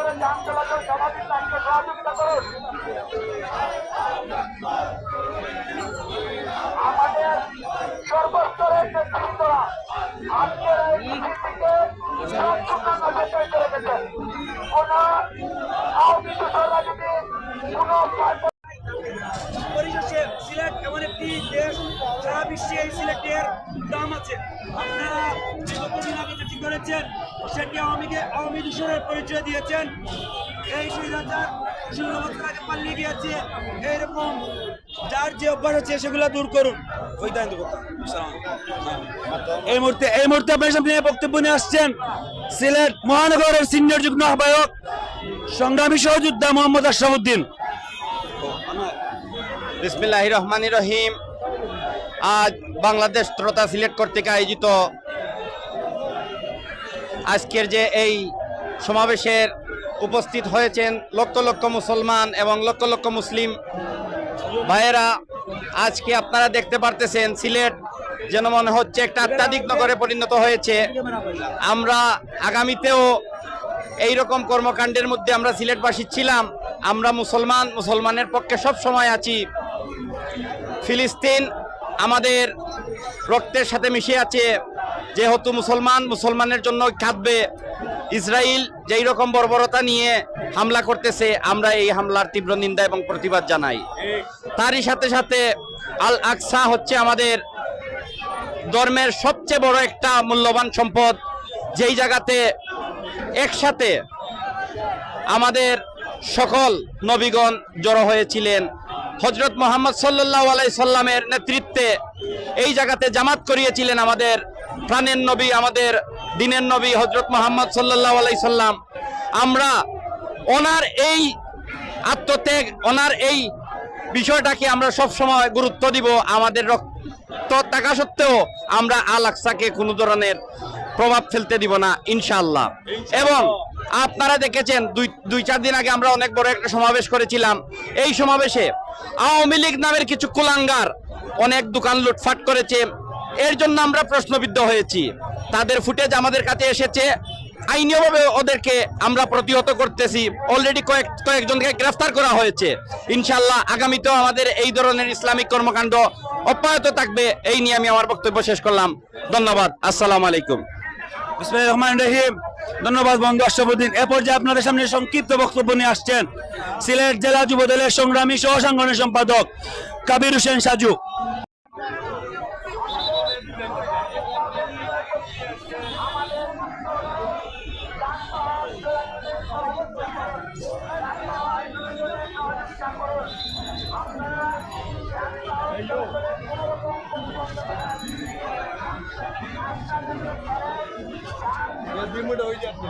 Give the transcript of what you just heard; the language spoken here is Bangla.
করে যান চলাচল স্বাভাবিক রাখতে সহযোগিতা করুন। আমাদের সর্বস্তরের নেতৃত্বরা আজকের এই এমন একটি দেশ, সারা বিশ্বে এই সিলেটের দাম আছে। আপনারা বিগত দিন আগে যেটি করেছেন সেটি আওয়ামীকে আওয়ামী দূষণের পরিচয় দিয়েছেন। এই স্বৈরাচার ষোলো বছর আগে পাল্লিয়ে গিয়েছে। এইরকম যার যে অভ্যাস আছে সেগুলো দূর করুন। ওই দায়িত্ব এই মুহূর্তে এই মুহূর্তে আপনার সামনে বক্তব্য নিয়ে আসছেন সিলেট মহানগরের সিনিয়র যুগ্ম আহ্বায়ক, সংগ্রামী সহযোদ্ধা মোহাম্মদ আশরাফুদ্দিন। বিসমিল্লাহ রহমান রহিম। আজ বাংলাদেশ শ্রোতা সিলেট কর্তৃক আয়োজিত আজকের যে এই সমাবেশের উপস্থিত হয়েছেন লক্ষ লক্ষ মুসলমান এবং লক্ষ লক্ষ মুসলিম ভাইয়েরা, আজকে আপনারা দেখতে পারতেছেন সিলেট যেন মনে হচ্ছে একটা আত্মাধিক নগরে পরিণত হয়েছে। আমরা আগামীতেও এই রকম কর্মকাণ্ডের মধ্যে আমরা সিলেটবাসী ছিলাম, আমরা মুসলমান, মুসলমানের পক্ষে সব সময় আছি। ফিলিস্তিন আমাদের রক্তের সাথে মিশে আছে যেহেতু মুসলমান, মুসলমানের জন্য কাঁদবে। ইসরায়েল যেই রকম বর্বরতা নিয়ে হামলা করতেছে, আমরা এই হামলার তীব্র নিন্দা এবং প্রতিবাদ জানাই। তারই সাথে সাথে আল আকসা হচ্ছে আমাদের ধর্মের সবচেয়ে বড় একটা মূল্যবান সম্পদ। যেই জায়গাতে একসাথে আমাদের সকল নবীগণ জড়ো হয়েছিলেন। হজরত মোহাম্মদ সাল্লাহ আলাই সাল্লামের নেতৃত্বে এই জায়গাতে জামাত করিয়েছিলেন আমাদের প্রাণের নবী, আমাদের দিনের নবী হজরত মোহাম্মদ সাল্লাহ আলাই সাল্লাম। আমরা ওনার এই আত্মত্যাগ, ওনার এই বিষয়টাকে আমরা সব সময় গুরুত্ব দিব। আমাদের রক্ত থাকা সত্ত্বেও আমরা আল আকসাকে কোনো ধরনের প্রভাব ফেলতে দিব না, ইনশাআল্লাহ। এবং আপনারা দেখেছেন, দুই দুই, চার দিন আগে আমরা অনেক বড় একটা সমাবেশ করেছিলাম। এই সমাবেশে আওয়ামী লীগ নামের কিছু কুলাঙ্গার অনেক দোকান লুটফাট করেছে। এর জন্য আমরা প্রশ্নবিদ্ধ হয়েছি। তাদের ফুটেজ আমাদের কাছে এসেছে। আইনীয়ভাবে ওদেরকে আমরা প্রতিহত করতেছি। অলরেডি কয়েক, কয়েকজনকে গ্রেফতার করা হয়েছে। ইনশাল্লাহ আগামীতেও আমাদের এই ধরনের ইসলামিক কর্মকাণ্ড অব্যাহত থাকবে। এই নিয়ে আমি আমার বক্তব্য শেষ করলাম। ধন্যবাদ। আসসালামু আলাইকুম। রহমানির রহিম। ধন্যবাদ বন্ধু এ পর্যায়ে আপনাদের সামনে সংক্ষিপ্ত বক্তব্য নিয়ে আসছেন সিলেট জেলা যুব দলের সংগ্রামী সহ সাংগঠনিক সম্পাদক কাবির হোসেন সাজু। দুই মুঠো হয়ে যাচ্ছে